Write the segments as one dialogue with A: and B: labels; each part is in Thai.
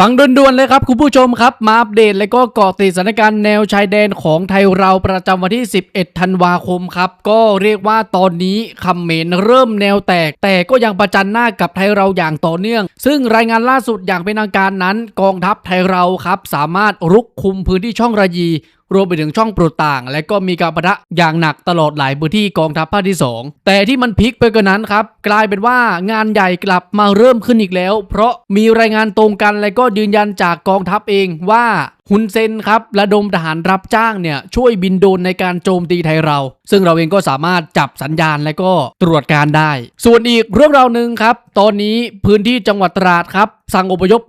A: ฟังด่วนๆเลยครับคุณผู้ชมครับ มาอัปเดตและก็เกาะติดสถานการณ์แนวชายแดนของไทยเราประจำวันที่ 11 ธันวาคมครับ ก็เรียกว่าตอนนี้คำเมนเริ่มแนวแตก แต่ก็ยังประจันหน้ากับไทยเราอย่างต่อเนื่อง ซึ่งรายงานล่าสุดอย่างเป็นทางการนั้น กองทัพไทยเราครับ สามารถรุกคุมพื้นที่ช่องระยี รวมไปถึงช่องปรดต่าง และก็มีการปะทะอย่างหนักตลอดหลายพื้นที่กองทัพภาคที่ 2 แต่ที่มันพลิกไปกว่านั้นครับ กลายเป็นว่างานใหญ่กลับมาเริ่มขึ้นอีกแล้ว เพราะมีรายงานตรงกันและก็ยืนยันจากกองทัพเองว่า ฮุนเซนครับระดมทหารรับจ้างเนี่ยช่วยบินโดรนในการโจมตีไทยเรา ซึ่งเราเองก็สามารถจับสัญญาณและก็ตรวจการได้ ส่วนอีกเรื่องราวหนึ่งครับ ตอนนี้พื้นที่จังหวัดตราดครับสั่งอพยพ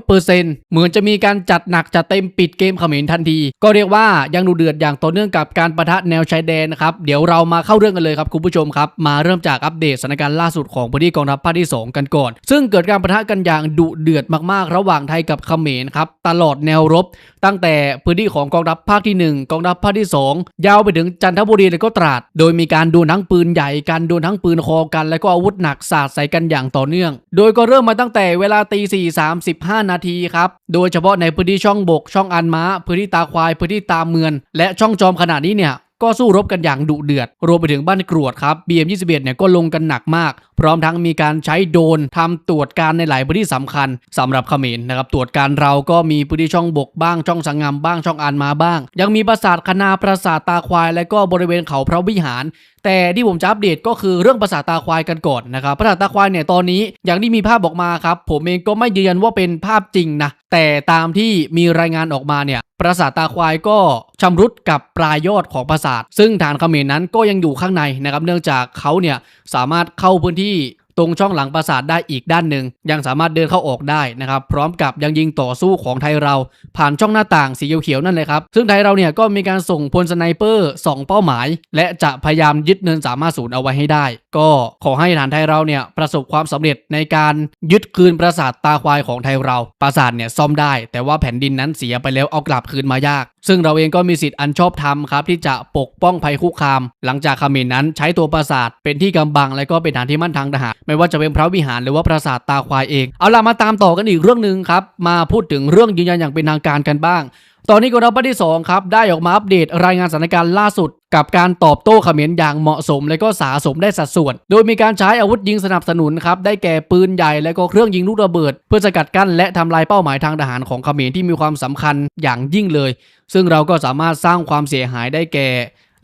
A: 100%เหมือนจะมีการจัดหนักจัดเต็มปิดเกมเขมรทันที ก็เรียกว่ายังดูเดือดอย่างต่อเนื่องกับการประทะแนวชายแดนนะครับ เดี๋ยวเรามาเข้าเรื่องกันเลยครับคุณผู้ชมครับ มาเริ่มจากอัปเดตสถานการณ์ล่าสุดของพื้นที่กองทัพภาคที่ 2 กันก่อน ซึ่งเกิดการประทะกันอย่างดุเดือดมากๆ ระหว่างไทยกับเขมรครับตลอดแนวรบตั้งแต่พื้นที่ของกองทัพภาคที่ 1 กองทัพภาคที่ 2 ยาวไปถึงจันทบุรีและก็ตราด โดยมีการดวลทั้งปืนใหญ่การดวลทั้งปืนคอกัน และก็อาวุธหนักสาดใส่กันอย่างต่อเนื่อง โดยก็เริ่มมาตั้งแต่เวลาตีสี่สามสิบห้านาทีครับ โดยเฉพาะในพื้นที่ช่องบก ช่องอันม้า พื้นที่ตาควาย พื้นที่ตาเมือน และช่องจอมขนาดนี้เนี่ยก็สู้รบกันอย่างดุเดือด รวมไปถึงบ้านกรวดครับ BM21 เนี่ยก็ลงกันหนักมากพร้อมทั้งมีการใช้โดนทำตรวจการในหลายพื้นที่สำคัญสำหรับเขมรนะครับตรวจการเราก็มีพื้นที่ช่องบกบ้างช่องสังงามบ้างช่องอานมาบ้าง ยังมีปราสาทคณาปราสาทตาควาย และก็บริเวณเขาพระวิหาร แต่ที่ผมจะอัปเดตก็คือเรื่องปราสาทตาควายกันก่อนนะครับปราสาทตาควายเนี่ยตอนนี้อย่างที่มีภาพออกมาครับผมเองก็ไม่ยืนยันว่าเป็นภาพจริงนะแต่ตามที่มีรายงานออกมาเนี่ยปราสาทตาควายก็ชำรุดกับปลายยอดของปราสาท ซึ่งฐานเขมรนั้นก็ยังอยู่ข้างในนะครับเนื่องจากเขาเนี่ยสามารถเข้าพื้นที่ที่ ตรงช่องหลังปราสาทได้อีกด้านหนึ่ง ยังสามารถเดินเข้าออกได้นะครับ พร้อมกับยังยิงต่อสู้ของไทยเรา ผ่านช่องหน้าต่างสีเขียวๆนั่นเลยครับ ซึ่งไทยเราเนี่ยก็มีการส่งพลสไนเปอร์สองเป้าหมาย และจะพยายามยึดเนินสามารถศูนย์เอาไว้ให้ได้ ก็ขอให้ฐานไทยเราเนี่ยประสบความสำเร็จในการยึดคืนปราสาทตาควายของไทยเรา ปราสาทเนี่ยซ่อมได้ แต่ว่าแผ่นดินนั้นเสียไปแล้วเอากลับคืนมายาก ซึ่งเราเองก็มีสิทธิ์อันชอบธรรมครับที่จะปกป้องภัยคุกคาม หลังจากขมรนั้นใช้ตัวปราสาทเป็นที่กำบังและก็เป็นฐานที่มั่นทางทหารไม่ว่าจะเป็นพระวิหารหรือว่าปราสาทตาควายเอง เอาล่ะมาตามต่อกันอีกเรื่องหนึ่งครับ มาพูดถึงเรื่องยืนยันอย่างเป็นทางการกันบ้าง ตอนนี้กองทัพภาคที่ 2 ครับ ได้ออกมาอัปเดตรายงานสถานการณ์ล่าสุดกับการตอบโต้เขมรอย่างเหมาะสม และก็สาสมได้สัดส่วน โดยมีการใช้อาวุธยิงสนับสนุนครับ ได้แก่ปืนใหญ่และก็เครื่องยิงลูกระเบิด เพื่อสกัดกั้นและทำลายเป้าหมายทางทหารของเขมรที่มีความสำคัญอย่างยิ่งเลย ซึ่งเราก็สามารถสร้างความเสียหายได้แก่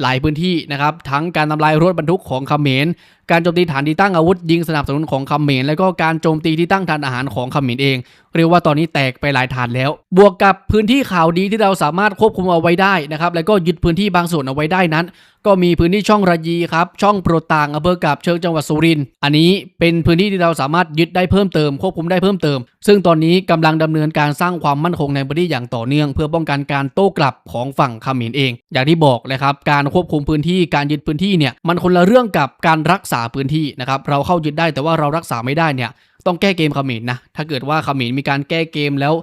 A: หลายพื้นที่นะครับทั้งการทำลายรถบรรทุกของเขมร การโจมตีฐานที่ตั้งอาวุธยิงสนับสนุนของเขมรและก็การโจมตีที่ตั้งฐานอาหารของเขมรเอง เรียกว่าตอนนี้แตกไปหลายฐานแล้ว บวกกับพื้นที่ข่าวดีที่เราสามารถควบคุมเอาไว้ได้นะครับแล้วก็ยึดพื้นที่บางส่วนเอาไว้ได้นั้น ก็มีพื้นที่ช่องระยีครับช่องโปรตางอำเภอกับเชิงจังหวัดสุรินทร์อันนี้เป็นพื้นที่ที่เราสามารถยึดได้เพิ่มเติมควบคุมได้เพิ่มเติม ซึ่งตอนนี้กำลังดำเนินการสร้างความมั่นคงในพื้นที่อย่างต่อเนื่อง เพื่อป้องกันการโต้กลับของฝั่งเขมรเอง อย่างที่บอกเลยครับการควบคุมพื้นที่การยึดพื้นที่เนี่ยมันคนละเรื่องกับการรักษาพื้นที่นะครับเราเข้ายึดได้แต่ว่าเรารักษาไม่ได้เนี่ยต้องแก้เกมเขมรนะถ้าเกิดว่าเขมรมีการแก้เกมแล้ว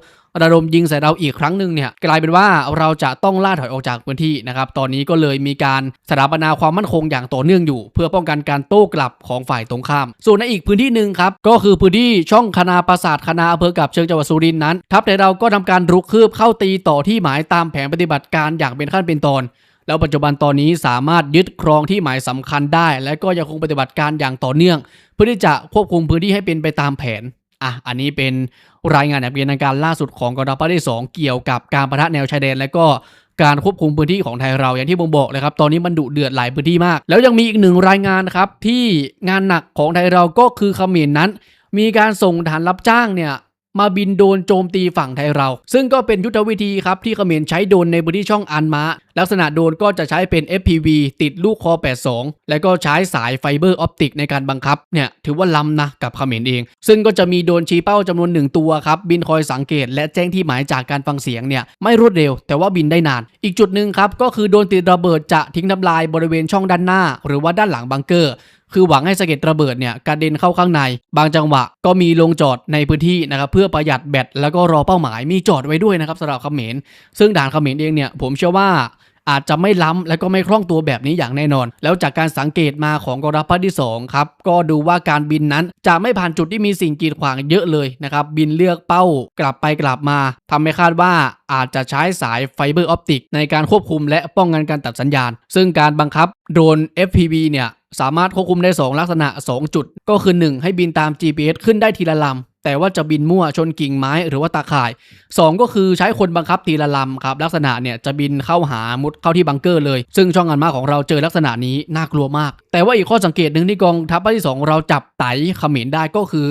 A: ระดมยิงใส่เราอีกครั้งหนึ่งเนี่ยกลายเป็นว่าเราจะต้องล่าถอยออกจากพื้นที่นะครับตอนนี้ก็เลยมีการสถาปนาความมั่นคงอย่างต่อเนื่องอยู่ เพื่อป้องกันการโต้กลับของฝ่ายตรงข้าม ส่วนในอีกพื้นที่หนึ่งครับก็คือพื้นที่ช่องคณาปราสาทคณาอำเภอกับเชิงจังหวัดสุรินทร์นั้นทัพไทยเราก็ทำการรุกคืบเข้าตีต่อที่หมายตามแผนปฏิบัติการอย่างเป็นขั้นเป็นตอน แล้วปัจจุบันตอนนี้สามารถยึดครองที่หมายสำคัญได้ และก็ยังคงปฏิบัติการอย่างต่อเนื่อง เพื่อที่จะควบคุมพื้นที่ให้เป็นไปตามแผนอะอันนี้เป็นรายงานอย่างเป็นการล่าสุดของกองทัพภาคที่2เกี่ยวกับการประทะแนวชายแดน และก็การควบคุมพื้นที่ของไทยเราอย่างที่ผมบอกเลยครับ ตอนนี้มันดุเดือดหลายพื้นที่มาก แล้วยังมีอีกหนึ่งรายงานครับที่งานหนักของไทยเราก็คือเขมรนั้น มีการส่งฐานรับจ้างเนี่ย มาบินโดนโจมตีฝั่งไทยเรา ซึ่งก็เป็นยุทธวิธีครับที่เขมรใช้โดนในพื้นที่ช่องอันมาลักษณะโดนก็จะใช้เป็น FPV ติดลูกคอ 82 แล้วก็ใช้สายไฟเบอร์ออปติกในการบังคับเนี่ยถือว่าล้ำนะกับเขมรเอง ซึ่งก็จะมีโดนชี้เป้าจำนวนหนึ่งตัวครับ บินคอยสังเกตและแจ้งที่หมายจากการฟังเสียงเนี่ยไม่รวดเร็ว แต่ว่าบินได้นาน อีกจุดหนึ่งครับก็คือโดนติดระเบิดจะทิ้งทำลายบริเวณช่องด้านหน้า หรือว่าด้านหลังบังเกอร์ คือหวังให้สะเก็ดระเบิดเนี่ยกระเด็นเข้าข้างใน บางจังหวะก็มีลงจอดในพื้นที่นะครับเพื่อประหยัดแบตแล้วก็รอเป้าหมายมีจอดไว้ด้วยนะครับสำหรับเขมรซึ่งด่านเขมรเองเนี่ยผมเชื่อว่า อาจจะไม่ล้ำและก็ไม่คล่องตัวแบบนี้อย่างแน่นอน แล้วจากการสังเกตมาของกองทัพภาคที่2ครับก็ดูว่าการบินนั้นจะไม่ผ่านจุดที่มีสิ่งกีดขวางเยอะเลยนะครับบินเลือกเป้ากลับไปกลับมาทำให้คาดว่าอาจจะใช้สายไฟเบอร์ออปติกในการควบคุมและป้องกันการตัดสัญญาณ ซึ่งการบังคับโดรน FPV เนี่ยสามารถควบคุมได้ 2 ลักษณะ 2 จุด ก็คือ 1 ให้บินตาม GPS ขึ้นได้ทีละลำ แต่ว่าจะบินมั่วชนกิ่งไม้หรือว่าตาข่าย 2 ก็คือใช้คนบังคับทีละลำครับ ลักษณะเนี่ยจะบินเข้าหามุดเข้าที่บังเกอร์เลย ซึ่งช่องงานมาของเราเจอลักษณะนี้น่ากลัวมาก แต่ว่าอีกข้อสังเกตหนึ่งที่กองทัพภาคที่ 2 เราจับไตเขมรได้ก็คือ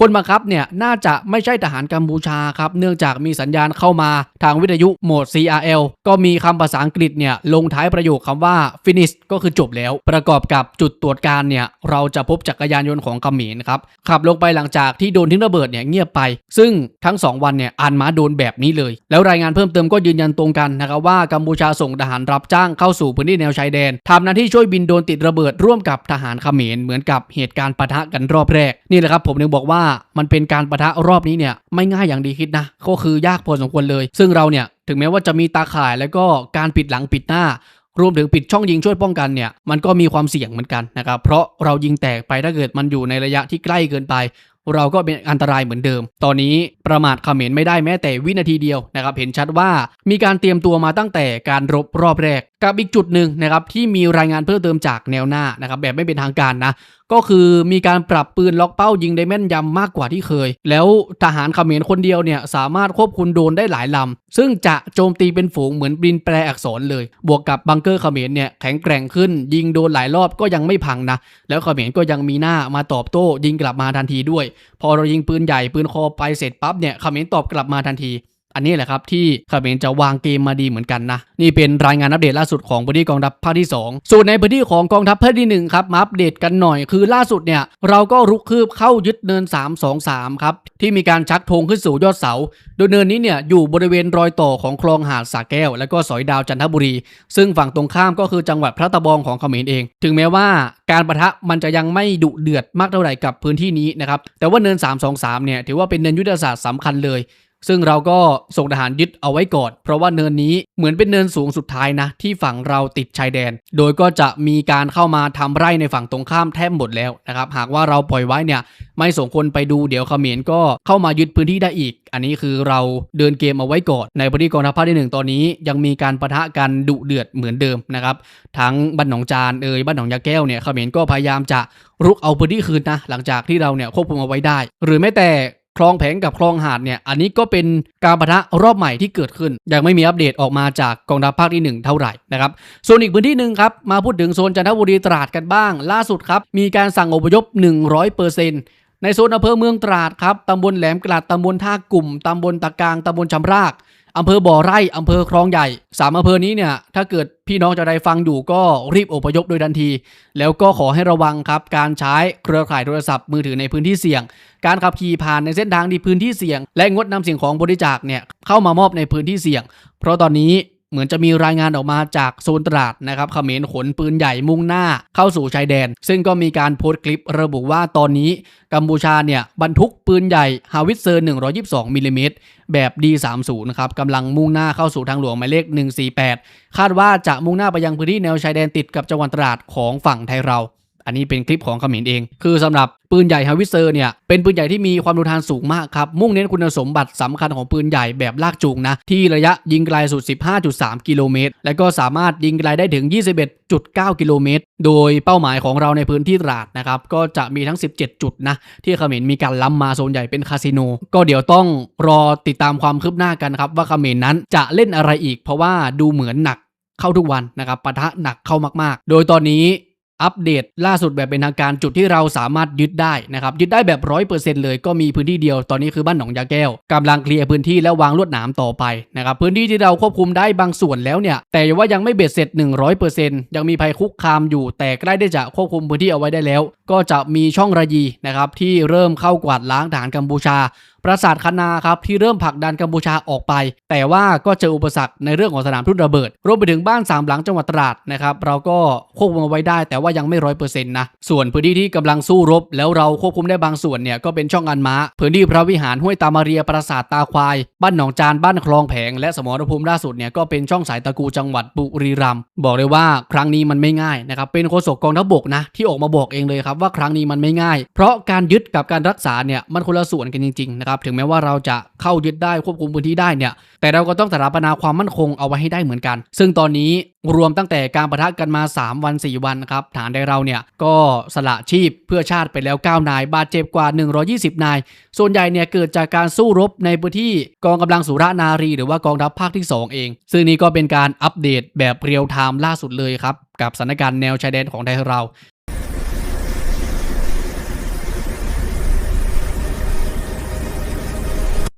A: คนบังคับเนี่ยน่าจะไม่ใช่ทหารกัมพูชาครับเนื่องจากมีสัญญาณเข้ามาทางวิทยุโหมด CRL ก็มีคำภาษาอังกฤษเนี่ยลงท้ายประโยคคำว่า finish ก็คือจบแล้ว ประกอบกับจุดตรวจการเนี่ยเราจะพบจักรยานยนต์ของเขมรครับขับลงไปหลังจากที่โดนทิ้งระเบิดเนี่ยเงียบไป ซึ่งทั้ง 2 วันเนี่ยอันมาโดนแบบนี้เลย แล้วรายงานเพิ่มเติมก็ยืนยันตรงกันนะครับว่ากัมพูชาส่งทหารรับจ้างเข้าสู่พื้นที่แนวชายแดนทำหน้าที่ช่วยบินโดนติดระเบิดร่วมกับทหารเขมรเหมือนกับเหตุการณ์ปะทะกันรอบแรกนี่แหละครับผมถึงบอกว่ามันเป็นการปะทะรอบนี้เนี่ยไม่ง่ายอย่างดีคิดนะก็คือยากพอสมควรเลย ซึ่งเราเนี่ยถึงแม้ว่าจะมีตาข่ายแล้วก็การปิดหลังปิดหน้ารวมถึงปิดช่องยิงช่วยป้องกันเนี่ยมันก็มีความเสี่ยงเหมือนกันนะครับเพราะเรายิงแตกไปถ้าเกิดมันอยู่ในระยะที่ใกล้เกินไป เราก็เป็นอันตรายเหมือนเดิม ตอนนี้ประมาทเขมรไม่ได้แม้แต่วินาทีเดียวนะครับเห็นชัดว่ามีการเตรียมตัวมาตั้งแต่การรบรอบแรกกับอีกจุดหนึ่งนะครับที่มีรายงานเพิ่มเติมจากแนวหน้านะครับแบบไม่เป็นทางการนะ ก็คือมีการปรับปืนล็อกเป้ายิงได้แม่นยำมากกว่าที่เคย แล้วทหารเขมรคนเดียวเนี่ยสามารถควบคุมโดนได้หลายลำ ซึ่งจะโจมตีเป็นฝูงเหมือนบินแปลอักษรเลย บวกกับบังเกอร์เขมรเนี่ยแข็งแกร่งขึ้น ยิงโดนหลายรอบก็ยังไม่พังนะ แล้วเขมรก็ยังมีหน้ามาตอบโต้ยิงกลับมาทันทีด้วย พอเรายิงปืนใหญ่ปืนคอไปเสร็จปั๊บเนี่ยเขมรตอบกลับมาทันที อันนี้แหละครับที่เขมรจะวางเกมมาดีเหมือนกันนะนี่เป็นรายงานอัปเดตล่าสุดของพื้นที่กองทัพภาคที่ 2 ส่วนในพื้นที่ของกองทัพภาคที่1ครับมาอัปเดตกันหน่อยคือล่าสุดเนี่ยเราก็รุกคืบเข้ายึดเนิน 323ครับที่มีการชักธงขึ้นสู่ยอดเสา โดยเนินนี้เนี่ยอยู่บริเวณรอยต่อของคลองหาดสาแก้ว และก็สอยดาวจันทบุรี ซึ่งฝั่งตรงข้ามก็คือจังหวัดพระตะบองของเขมรเอง ถึงแม้ว่าการประทะมันจะยังไม่ดุเดือดมากเท่าไหร่กับพื้นที่นี้นะครับแต่ว่าเนิน 323เนี่ยถือว่าเป็นเนินยุทธศาสตร์สำคัญเลย ซึ่งเราก็ส่งทหารยึดเอาไว้ก่อน เพราะว่าเนินนี้เหมือนเป็นเนินสูงสุดท้ายนะ ที่ฝั่งเราติดชายแดน โดยก็จะมีการเข้ามาทำไร่ในฝั่งตรงข้ามแทบหมดแล้วนะครับ หากว่าเราปล่อยไว้เนี่ย ไม่ส่งคนไปดูเดี๋ยวเขมรก็เข้ามายึดพื้นที่ได้อีก อันนี้คือเราเดินเกมเอาไว้ก่อน ในพื้นที่กองทัพภาคที่หนึ่งตอนนี้ ยังมีการประทะกันดุเดือดเหมือนเดิมนะครับทั้งบ้านหนองจานเอ่ยบ้านหนองยาแก้วเนี่ยเขมรก็พยายามจะรุกเอาพื้นที่คืนนะหลังจากที่เราเนี่ยควบคุมเอาไว้ได้ หรือแม้แต่ คลองแผงกับคลองหาดเนี่ย อันนี้ก็เป็นการประทะรอบใหม่ที่เกิดขึ้น ยังไม่มีอัปเดตออกมาจากกองทัพภาคที่ 1 เท่าไหร่นะครับส่วนอีกพื้นที่หนึ่งครับ มาพูดถึงโซนจันทบุรีตราดกันบ้าง ล่าสุดครับ มีการสั่งอพยพ 100%ในโซนอำเภอเมืองตราดครับตำบลแหลมกลัดตำบลท่ากลุ่มตำบลตะกางตำบลชำราก อำเภอบ่อไร่อำเภอคลองใหญ่สามอำเภอนี้เนี่ยถ้าเกิดพี่น้องจะได้ฟังอยู่ก็รีบอพยพโดยทันที แล้วก็ขอให้ระวังครับการใช้เครือข่ายโทรศัพท์มือถือในพื้นที่เสี่ยง การขับขี่ผ่านในเส้นทางที่พื้นที่เสี่ยง และงดนำสิ่งของบริจาคเนี่ยเข้ามามอบในพื้นที่เสี่ยง เพราะตอนนี้ เหมือนจะมีรายงานออกมาจากโซนตราดนะครับเขมรขนปืนใหญ่มุ่งหน้าเข้าสู่ชายแดน ซึ่งก็มีการโพสต์คลิประบุว่าตอนนี้กัมพูชาเนี่ยบรรทุกปืนใหญ่ฮาวิตเซอร์ 122มิลลิเมตรแบบ D30 นะครับกำลังมุ่งหน้าเข้าสู่ทางหลวงหมายเลข 148 คาดว่าจะมุ่งหน้าไปยังพื้นที่แนวชายแดนติดกับจังหวัดตราดของฝั่งไทยเรา อันนี้เป็นคลิปของเขมรเอง คือสำหรับปืนใหญ่ฮาวิเซอร์เนี่ยเป็นปืนใหญ่ที่มีความทนทานสูงมากครับมุ่งเน้นคุณสมบัติสำคัญของปืนใหญ่แบบลากจูงนะ ที่ระยะยิงไกลสุด 15.3 กิโลเมตร และก็สามารถยิงไกลได้ถึง 21.9 กิโลเมตร โดยเป้าหมายของเราในพื้นที่ตราดนะครับก็จะมีทั้ง 17 จุดนะที่เขมรมีการล้ำมาโซนใหญ่เป็นคาสิโนก็เดี๋ยวต้องรอติดตามความคืบหน้ากันครับว่าเขมรนั้นจะเล่นอะไรอีก เพราะว่าดูเหมือนหนักเข้าทุกวันนะครับปะทะหนักเข้ามากๆ โดยตอนนี้ อัปเดตล่าสุดแบบเป็นทางการจุดที่เราสามารถยึดได้นะครับยึดได้แบบร้อยเปอร์เซ็นต์เลยก็มีพื้นที่เดียวตอนนี้คือบ้านหนองยาแก้วกำลังเคลียร์พื้นที่และวางลวดหนามต่อไปนะครับพื้นที่ที่เราควบคุมได้บางส่วนแล้วเนี่ย แต่ว่ายังไม่เบ็ดเสร็จ 100%ยังมีภัยคุกคามอยู่ แต่ใกล้ได้จะควบคุมพื้นที่เอาไว้ได้แล้ว ก็จะมีช่องระยีนะครับที่เริ่มเข้ากวาดล้างฐานกัมพูชา ปราสาทคณาครับที่เริ่มผลักดันกัมพูชาออกไป แต่ว่าก็เจออุปสรรคในเรื่องของสนามทุนระเบิด รวมไปถึงบ้านสามหลังจังหวัดตราดนะครับเราก็ควบคุมเอาไว้ได้แต่ว่ายังไม่ร้อยเปอร์เซ็นต์นะส่วนพื้นที่ที่กำลังสู้รบ แล้วเราควบคุมได้บางส่วนเนี่ยก็เป็นช่องอันม้า พื้นที่พระวิหารห้วยตามาเรียปราสาทตาควาย บ้านหนองจานบ้านคลองแผง และสมรภูมิล่าสุดเนี่ยก็เป็นช่องสายตะกูจังหวัดบุรีรัมย์บอกเลยว่าครั้งนี้มันไม่ง่ายนะครับเป็นโฆษกกองทัพบกนะที่ออกมาบอกเองเลยครับว่าครั้งนี้มันไม่ง่าย เพราะการยึดกับการรักษาเนี่ยมันคนละส่วนกันจริงๆนะครับถึงแม้ว่าเราจะเข้ายึดได้ควบคุมพื้นที่ได้เนี่ยแต่เราก็ต้องสถาปนาความมั่นคงเอาไว้ให้ได้เหมือนกัน ซึ่งตอนนี้รวมตั้งแต่การประทะกันมา 3 วัน 4 วันครับฐานใดเราเนี่ยก็สละชีพเพื่อชาติไปแล้ว 9 นาย บาดเจ็บกว่า 120 นาย ส่วนใหญ่เนี่ยเกิดจากการสู้รบในพื้นที่กองกำลังสุรานารี หรือว่ากองทัพภาคที่ 2 เอง ซึ่งนี้ก็เป็นการอัปเดตแบบเรียลไทม์ล่าสุดเลยครับ กับสถานการณ์แนวชายแดนของไทยเรา